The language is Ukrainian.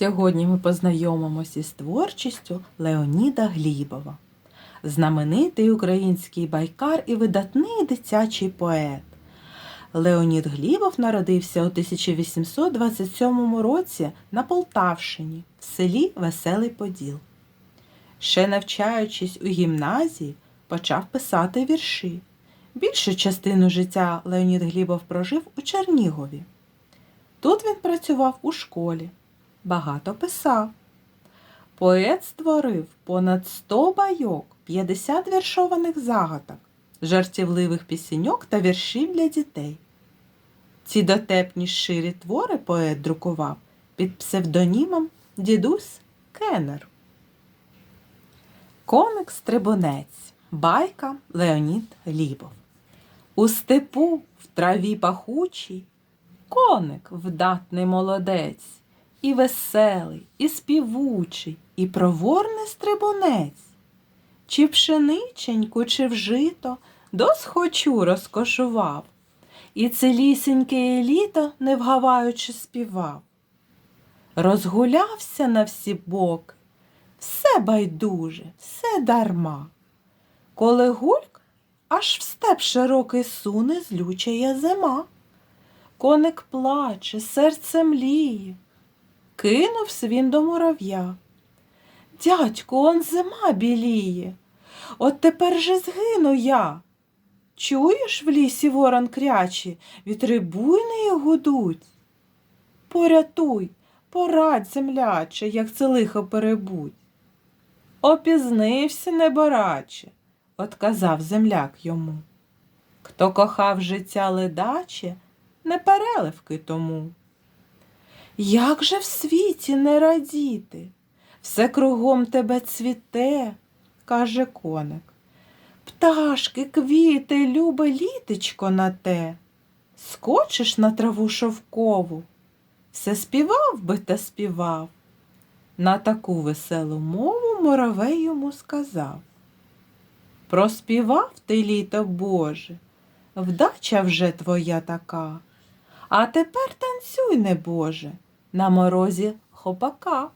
Сьогодні ми познайомимося із творчістю Леоніда Глібова, знаменитий український байкар і видатний дитячий поет. Леонід Глібов народився у 1827 році на Полтавщині в селі Веселий Поділ. Ще навчаючись у гімназії, почав писати вірші. Більшу частину життя Леонід Глібов прожив у Чернігові. Тут він працював у школі, багато писав. Поет створив понад 100 байок, 50 віршованих загадок, жартівливих пісеньок та віршів для дітей. Ці дотепні ширі твори поет друкував під псевдонімом Дідусь Кеннер. Коник Стрибунець. Байка Леонід Глібов. У степу в траві пахучій коник вдатний молодець, і веселий, і співучий, і проворний стрибунець. Чи пшениченьку, чи вжито досхочу розкошував, і цілісіньке літо, не вгаваючи, співав. Розгулявся на всі боки, все байдуже, все дарма. Коли гульк, аж в степ широкий суне злючая зима. Коник плаче, серце мліє. Кинувся він до мурав'я. Дядьку, он зима біліє. От тепер же згину я. Чуєш в лісі ворон крячі, вітри буйної гудуть. Порятуй, порадь, земляче, як це лихо перебудь. Опізнився, небораче, отказав земляк йому. Хто кохав життя ледаче, не переливки тому. Як же в світі не радіти? Все кругом тебе цвіте, каже коник. Пташки, квіти, любе літечко на те. Скочиш на траву шовкову, все співав би та співав. На таку веселу мову муравей йому сказав. Проспівав ти літо Боже, вдача вже твоя така. А тепер танцюй, небоже, на морозі хопака.